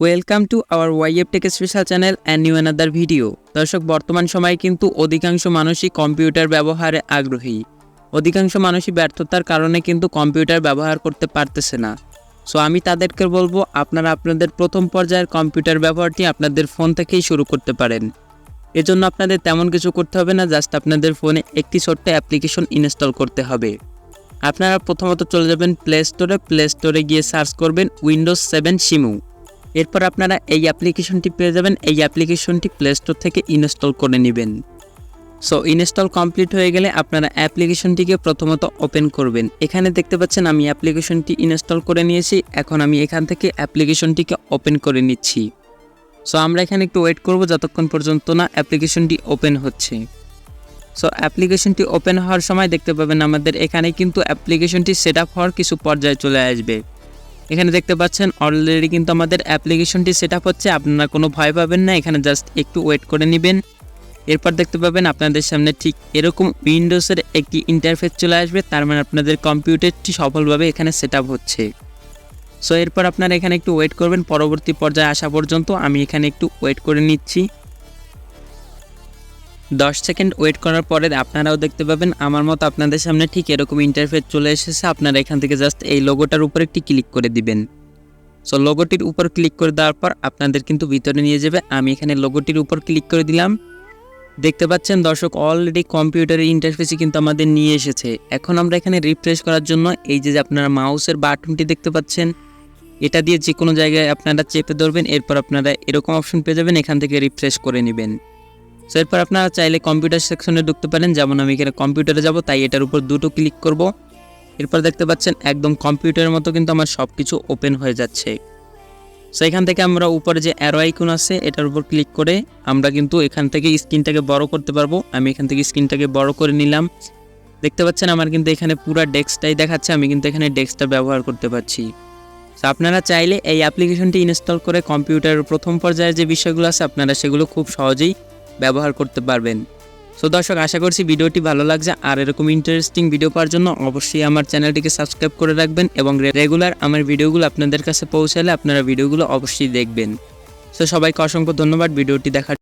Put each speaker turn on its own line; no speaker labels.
Welcome to our YF tech special channel and new another video দর্শক, বর্তমান সময়ে কিন্তু অধিকাংশ মানুষই কম্পিউটার ব্যবহারে আগ্রহী। অধিকাংশ মানুষই ব্যর্থতার কারণে কিন্তু কম্পিউটার ব্যবহার করতে পারতেছে না। সো আমি তাদেরকে বলব, আপনারা আপনাদের প্রথম পর্যায়ের কম্পিউটার ব্যবহারটি আপনাদের ফোন থেকেই শুরু করতে পারেন। এজন্য আপনাদের তেমন কিছু করতে হবে না জাস্ট আপনাদের ফোনে একটি ছোট্ট অ্যাপ্লিকেশন ইনস্টল করতে হবে। আপনারা প্রথমত চলে যাবেন প্লে স্টোরে প্লে স্টোরে গিয়ে সার্চ করবেন উইন্ডোজ সেভেন সিমু এরপর আপনারা এই অ্যাপ্লিকেশনটি পেয়ে যাবেন। এই অ্যাপ্লিকেশনটি প্লে স্টোর থেকে ইনস্টল করে নেবেন। সো ইনস্টল কমপ্লিট হয়ে গেলে আপনারা অ্যাপ্লিকেশনটিকে প্রথমত ওপেন করবেন। এখানে দেখতে পাচ্ছেন আমি অ্যাপ্লিকেশনটি ইনস্টল করে নিয়েছি। এখন আমি এখান থেকে অ্যাপ্লিকেশনটিকে ওপেন করে নিচ্ছি। সো আমরা এখানে একটু ওয়েট করব যতক্ষণ পর্যন্ত না অ্যাপ্লিকেশনটি ওপেন হচ্ছে। সো অ্যাপ্লিকেশনটি ওপেন হওয়ার সময় দেখতে পাবেন আমাদের এখানে কিন্তু অ্যাপ্লিকেশনটি সেট আপ হওয়ার কিছু পর্যায়ে চলে আসবে। এখানে দেখতে পাচ্ছেন অলরেডি কিন্তু আমাদের অ্যাপ্লিকেশনটি সেট হচ্ছে, আপনারা কোনো ভয় পাবেন না, এখানে জাস্ট একটু ওয়েট করে নেবেন। এরপর দেখতে পাবেন আপনাদের সামনে ঠিক এরকম উইন্ডোজের একটি ইন্টারফেস চলে আসবে, তার মানে আপনাদের কম্পিউটারটি সফলভাবে এখানে সেট হচ্ছে। সো এরপর আপনারা এখানে একটু ওয়েট করবেন, পরবর্তী পর্যায়ে আসা পর্যন্ত আমি এখানে একটু ওয়েট করে নিচ্ছি। দশ সেকেন্ড ওয়েট করার পরে আপনারাও দেখতে পাবেন, আমার মতো আপনাদের সামনে ঠিক এরকম ইন্টারফেস চলে এসেছে। আপনারা এখান থেকে জাস্ট এই লোগোটার উপর একটি ক্লিক করে দিবেন। সো লোগোটির উপর ক্লিক করে দেওয়ার পর আপনাদের কিন্তু ভিতরে নিয়ে যাবে। আমি এখানে লোগোটির উপর ক্লিক করে দিলাম। দেখতে পাচ্ছেন দর্শক অলরেডি কম্পিউটারের ইন্টারফেসই কিন্তু আমাদের নিয়ে এসেছে। এখন আমরা এখানে রিফ্রেশ করার জন্য এই যে আপনারা মাউসের বাটনটি দেখতে পাচ্ছেন, এটা দিয়ে যে কোনো জায়গায় আপনারা চেপে ধরবেন, এরপর আপনারা এরকম অপশন পেয়ে যাবেন, এখান থেকে রিফ্রেশ করে নেবেন। সো এরপর আপনারা চাইলে কম্পিউটার সেকশনে ঢুকতে পারেন। যেমন আমি এখানে কম্পিউটারে যাব, তাই এটার উপর দুটো ক্লিক করব। এরপর দেখতে পাচ্ছেন, একদম কম্পিউটারের মতো কিন্তু আমার সব কিছু ওপেন হয়ে যাচ্ছে। সো এখান থেকে আমরা উপরে যে অ্যারো আইকন আছে, এটার উপর ক্লিক করে আমরা কিন্তু এখান থেকে স্ক্রিনটাকে বড় করতে পারব। আমি এখান থেকে স্ক্রিনটাকে বড় করে নিলাম। দেখতে পাচ্ছেন, আমার কিন্তু এখানে পুরো ডেস্কটাই দেখাচ্ছে। আমি কিন্তু এখানে ডেস্কটা ব্যবহার করতে পারছি। সো আপনারা চাইলে এই অ্যাপ্লিকেশনটি ইনস্টল করে কম্পিউটারের প্রথম পর্যায়ের যে বিষয়গুলো আছে, আপনারা সেগুলো খুব সহজেই ব্যবহার করতে পারবেন। সো দর্শক, আশা করছি ভিডিওটি ভালো লাগছে। আর এরকম ইন্টারেস্টিং ভিডিও পাওয়ার জন্য অবশ্যই আমার চ্যানেলটিকে সাবস্ক্রাইব করে রাখবেন এবং রেগুলার আমার ভিডিওগুলো আপনাদের কাছে পৌঁছালে আপনারা ভিডিওগুলো অবশ্যই দেখবেন। সো সবাইকে অসংখ্য ধন্যবাদ। ভিডিওটি দেখার